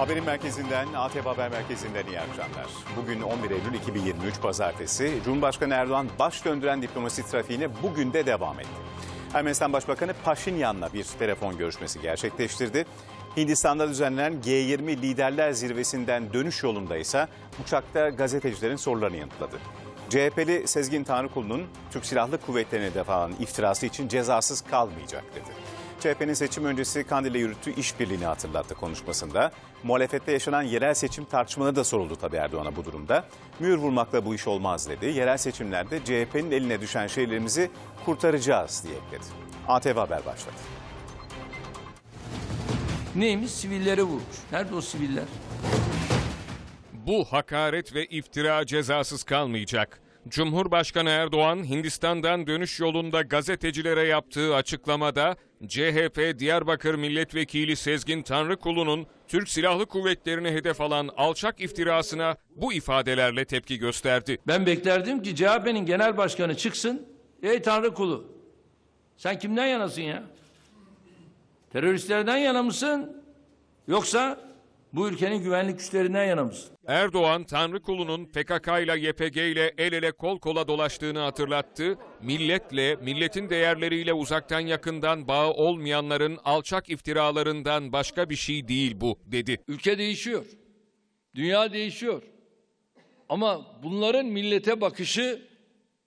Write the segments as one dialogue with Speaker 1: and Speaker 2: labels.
Speaker 1: Haberin merkezinden, ATV Haber Merkezi'nden iyi akşamlar. Bugün 11 Eylül 2023 Pazartesi. Cumhurbaşkanı Erdoğan baş döndüren diplomasi trafiğine bugün de devam etti. Ermenistan Başbakanı Paşinyan'la bir telefon görüşmesi gerçekleştirdi. Hindistan'da düzenlenen G20 Liderler Zirvesi'nden dönüş yolunda ise uçakta gazetecilerin sorularını yanıtladı. CHP'li Sezgin Tanrıkulu'nun Türk Silahlı Kuvvetleri'ne defalan iftirası için cezasız kalmayacak dedi. CHP'nin seçim öncesi Kandil'le yürüttüğü işbirliğini hatırlattı konuşmasında. Muhalefette yaşanan yerel seçim tartışmaları da soruldu tabii Erdoğan'a bu durumda. Mühür vurmakla bu iş olmaz dedi. Yerel seçimlerde CHP'nin eline düşen şeylerimizi kurtaracağız diye ekledi. ATV Haber başladı.
Speaker 2: Neymiş? Sivilleri vurmuş. Nerede o siviller?
Speaker 3: Bu hakaret ve iftira cezasız kalmayacak. Cumhurbaşkanı Erdoğan Hindistan'dan dönüş yolunda gazetecilere yaptığı açıklamada CHP Diyarbakır Milletvekili Sezgin Tanrıkulu'nun Türk Silahlı Kuvvetleri'ne hedef alan alçak iftirasına bu ifadelerle tepki gösterdi.
Speaker 2: Ben beklerdim ki CHP'nin genel başkanı çıksın. Ey Tanrı kulu. Sen kimden yanasın ya? Teröristlerden yana mısın? Yoksa bu ülkenin güvenlik güçlerinden yana mısın?
Speaker 3: Erdoğan, Tanrıkulu'nun PKK ile YPG ile el ele kol kola dolaştığını hatırlattı. Milletle, milletin değerleriyle uzaktan yakından bağı olmayanların alçak iftiralarından başka bir şey değil bu, dedi.
Speaker 2: Ülke değişiyor. Dünya değişiyor. Ama bunların millete bakışı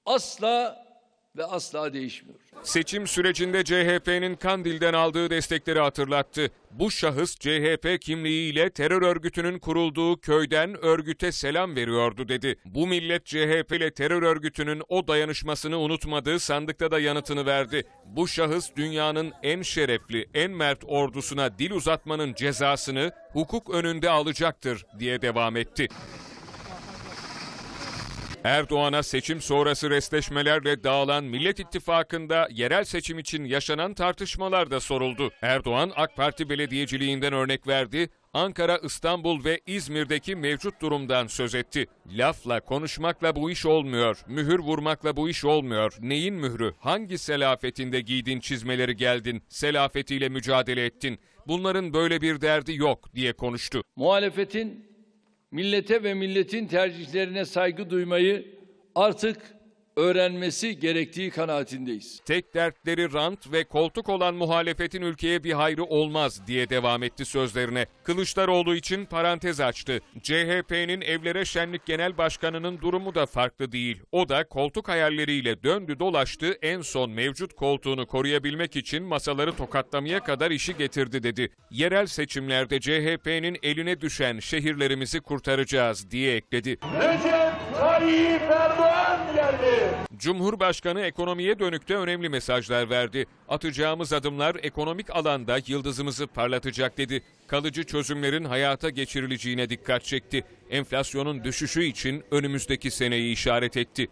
Speaker 2: asla ve asla değişmiyor.
Speaker 3: Seçim sürecinde CHP'nin Kandil'den aldığı destekleri hatırlattı. Bu şahıs CHP kimliğiyle terör örgütünün kurulduğu köyden örgüte selam veriyordu dedi. Bu millet CHP ile terör örgütünün o dayanışmasını unutmadı, sandıkta da yanıtını verdi. Bu şahıs dünyanın en şerefli, en mert ordusuna dil uzatmanın cezasını hukuk önünde alacaktır diye devam etti. Erdoğan'a seçim sonrası restleşmelerle dağılan Millet İttifakı'nda yerel seçim için yaşanan tartışmalar da soruldu. Erdoğan AK Parti belediyeciliğinden örnek verdi. Ankara, İstanbul ve İzmir'deki mevcut durumdan söz etti. Lafla, konuşmakla bu iş olmuyor. Mühür vurmakla bu iş olmuyor. Neyin mührü? Hangi selafetinde giydin çizmeleri geldin? Selafetiyle mücadele ettin. Bunların böyle bir derdi yok diye konuştu.
Speaker 2: Muhalefetin millete ve milletin tercihlerine saygı duymayı artık öğrenmesi gerektiği kanaatindeyiz.
Speaker 3: Tek dertleri rant ve koltuk olan muhalefetin ülkeye bir hayrı olmaz diye devam etti sözlerine. Kılıçdaroğlu için parantez açtı. CHP'nin Evlere Şenlik Genel Başkanı'nın durumu da farklı değil. O da koltuk hayalleriyle döndü dolaştı en son mevcut koltuğunu koruyabilmek için masaları tokatlamaya kadar işi getirdi dedi. Yerel seçimlerde CHP'nin eline düşen şehirlerimizi kurtaracağız diye ekledi.
Speaker 4: Recep Tayyip Erdoğan geldi.
Speaker 3: Cumhurbaşkanı ekonomiye dönük de önemli mesajlar verdi. Atacağımız adımlar ekonomik alanda yıldızımızı parlatacak dedi. Kalıcı çözümlerin hayata geçirileceğine dikkat çekti. Enflasyonun düşüşü için önümüzdeki seneyi işaret etti.